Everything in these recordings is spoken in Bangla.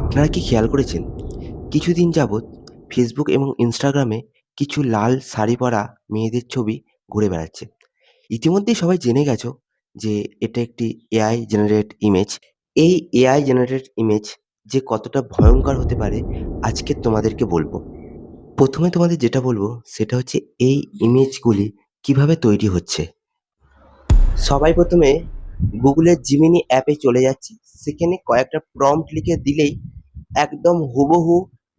আপনারা কি খেয়াল করেছেন? কিছুদিন যাবৎ ফেসবুক এবং ইনস্টাগ্রামে কিছু লাল শাড়ি পরা মেয়েদের ছবি ঘুরে বেড়াচ্ছে। ইতিমধ্যেই সবাই জেনে গেছো যে এটা একটি এআই জেনারেট ইমেজ এই এআই জেনারেট ইমেজ যে কতটা ভয়ঙ্কর হতে পারে, আজকে তোমাদেরকে বলব। প্রথমে তোমাদের যেটা বলব, সেটা হচ্ছে এই ইমেজগুলি কীভাবে তৈরি হচ্ছে। সবাই প্রথমে গুগলের জিমিনি অ্যাপে চলে যাচ্ছে। সেখানে কয়েকটা প্রম্পট লিখে দিলেই একদম হুবহু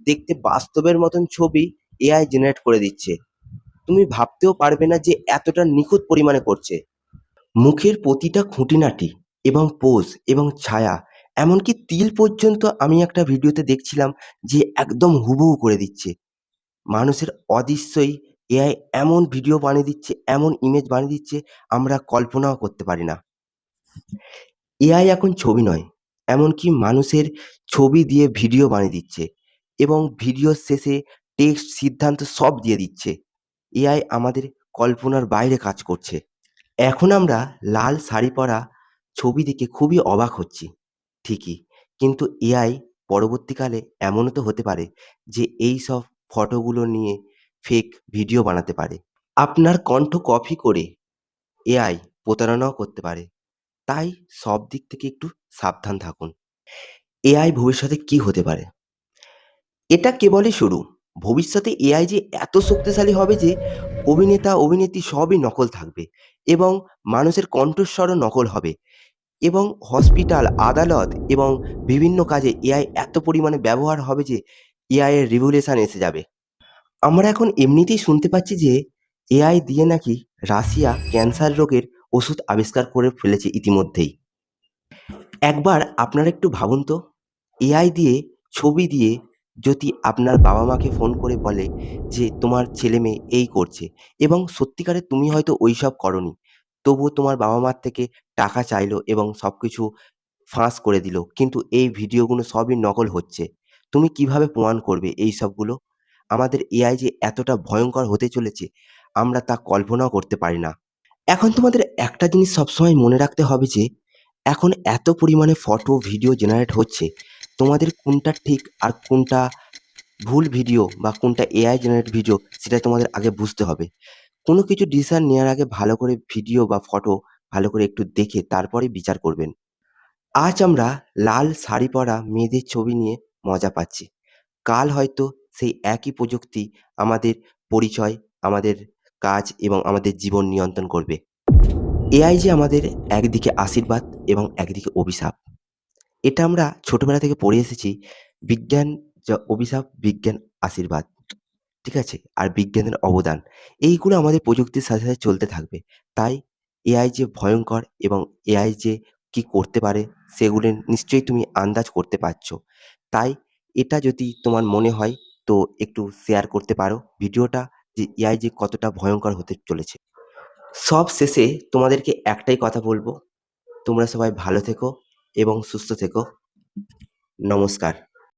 দেখতে বাস্তবের মতন ছবি এআই জেনারেট করে দিচ্ছে। তুমি ভাবতেও পারবে না যে এতটা নিখুঁত পরিমাণে করছে। মুখের প্রতিটা খুঁটিনাটি এবং পোজ এবং ছায়া, এমনকি তিল পর্যন্ত আমি একটা ভিডিওতে দেখছিলাম যে একদম হুবহু করে দিচ্ছে। মানুষের অদৃশ্যই এআই এমন ভিডিও বানিয়ে দিচ্ছে, এমন ইমেজ বানিয়ে দিচ্ছে, আমরা কল্পনাও করতে পারি না। এআই এখন ছবি নয় এমনকি মানুষের ছবি দিয়ে ভিডিও বানিয়ে দিচ্ছে এবং ভিডিওর শেষে টেক্সট, সিদ্ধান্ত সব দিয়ে দিচ্ছে। এআই আমাদের কল্পনার বাইরে কাজ করছে। এখন আমরা লাল শাড়ি পরা ছবি দেখে খুবই অবাক হচ্ছি, ঠিকই। কিন্তু এআই পরবর্তীকালে এমনও তো হতে পারে যে এই সব ফটোগুলো নিয়ে ফেক ভিডিও বানাতে পারে। আপনার কণ্ঠ কপি করে এআই প্রতারণাও করতে পারে। তাই সব দিক থেকে একটু সাবধান থাকুন। এআই ভবিষ্যতে কি হতে পারে? এটা কেবলই শুরু। ভবিষ্যতে এআই যে এত শক্তিশালী হবে যে অভিনেতা, অভিনেত্রী সবই নকল থাকবে এবং মানুষের কণ্ঠস্বরও নকল হবে এবং হসপিটাল, আদালত এবং বিভিন্ন কাজে এআই এত পরিমাণে ব্যবহার হবে যে এআই এর রিভলিউশন এসে যাবে। আমরা এখন এমনিতেই শুনতে পাচ্ছি যে এআই দিয়ে নাকি রাশিয়া ক্যান্সার রোগের ওষুধ আবিষ্কার করে ফেলেছে ইতিমধ্যেই। একবার আপনারা একটু ভাবুন তো, এআই দিয়ে, ছবি দিয়ে যদি আপনার বাবা মাকে ফোন করে বলে যে, তোমার ছেলে মেয়ে এই করছে এবং সত্যিকারে তুমি হয়তো ওই সব করনি তবুও তোমার বাবা মার থেকে টাকা চাইলো এবং সব কিছু ফাঁস করে দিল, কিন্তু এই ভিডিওগুলো সবই নকল হচ্ছে। তুমি কীভাবে প্রমাণ করবে এই সবগুলো? আমাদের এআই যে এতটা ভয়ঙ্কর হতে চলেছে, আমরা তা কল্পনাও করতে পারি না। এখন তোমাদের একটা জিনিস সবসময় মনে রাখতে হবে যে, এখন এত পরিমাণে ফটো ভিডিও জেনারেট হচ্ছে, তোমাদের কোনটা ঠিক আর কোনটা ভুল ভিডিও বা কোনটা এআই জেনারেট ভিডিও সেটা তোমাদের আগে বুঝতে হবে। কোনো কিছু ডিসিশন নেওয়ার আগে ভালো করে ভিডিও বা ফটো ভালো করে একটু দেখে তারপরে বিচার করবেন। আজ আমরা লাল শাড়ি পরা মেয়েদের ছবি নিয়ে মজা পাচ্ছি। কাল হয়তো সেই একই প্রযুক্তি আমাদের পরিচয়, আমাদের কাজ এবং আমাদের জীবন নিয়ন্ত্রণ করবে। এআই যে আমাদের একদিকে আশীর্বাদ এবং একদিকে অভিশাপ। এটা আমরা ছোটবেলা থেকে পড়ে এসেছি, বিজ্ঞান যা অভিশাপ, বিজ্ঞান আশীর্বাদ, ঠিক আছে? আর বিজ্ঞানের অবদান, এইগুলো আমাদের প্রযুক্তির সাথে সাথে চলতে থাকবে। তাই এআই যে ভয়ঙ্কর এবং এআই যে কি করতে পারে, সেগুলো নিশ্চয়ই তুমি আন্দাজ করতে পারছ। তাই এটা যদি তোমার মনে হয়, তো একটু শেয়ার করতে পারো। ভিডিওটা যে এআই যে কতটা ভয়ঙ্কর হতে চলেছে। সব শেষে তোমাদেরকে একটাই কথা বলব। তোমরা সবাই ভালো থেকো এবং সুস্থ থেকো। নমস্কার।